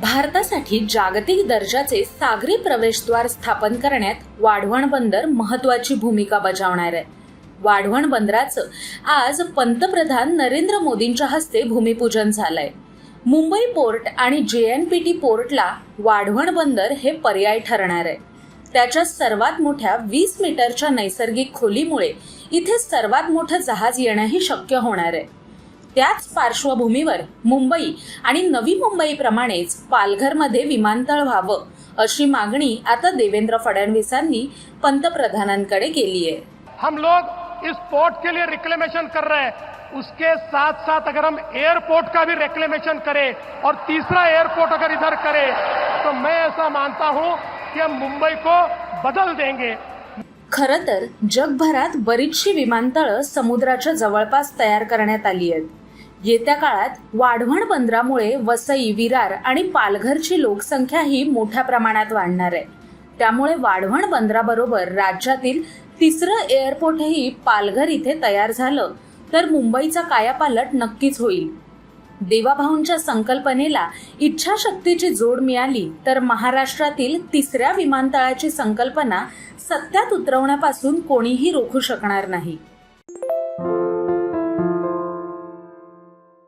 भारतासाठी जागतिक दर्जाचे सागरी प्रवेशद्वार स्थापन करण्यात वाढवण बंदर महत्वाची भूमिका बजावणार आहे. वाढवण बंदराचं आज पंतप्रधान नरेंद्र मोदींच्या हस्ते भूमिपूजन झालंय. मुंबई पोर्ट आणि जे एन पी टी पोर्टला वाढवण बंदर हे पर्याय ठरणार आहे. त्याच्या सर्वात मोठ्या वीस मीटरच्या नैसर्गिक खोलीमुळे इथे सर्वात मोठं जहाज येणंही शक्य होणार आहे. त्याच पार्श्वभूमीवर मुंबई आणि नवी मुंबईप्रमाणेच पालघरमध्ये विमानतळ व्हावं अशी मागणी आता देवेंद्र फडणवीसांनी पंतप्रधानांकडे केली आहे. हम लोग इस पोर्ट के लिए रिक्लेमेशन कर रहे हैं। उसके साथ साथ अगर हम एयरपोर्ट का भी रिक्लेमेशन करें और तीसरा एयरपोर्ट अगर इधर करें तो मैं ऐसा मानता हूं कि हम मुंबई को बदल देंगे। खरं तर जगभरात बरीचशी विमानतळं समुद्राच्या जवळपास तयार करण्यात आली आहेत. येत्या काळात वाढवण बंदरामुळे वसई विरार आणि पालघरची लोकसंख्याही मोठ्या प्रमाणात वाढणार आहे. त्यामुळे वाढवण बंदराबरोबर राज्यातील तिसरं एअरपोर्टही पालघर इथे तयार झालं तर मुंबईचा कायापालट नक्कीच होईल. देवाभाऊंच्या संकल्पनेला इच्छाशक्तीची जोड मिळाली तर महाराष्ट्रातील तिसऱ्या विमानतळाची संकल्पना सत्यात उतरवण्यापासून कोणीही रोखू शकणार नाही.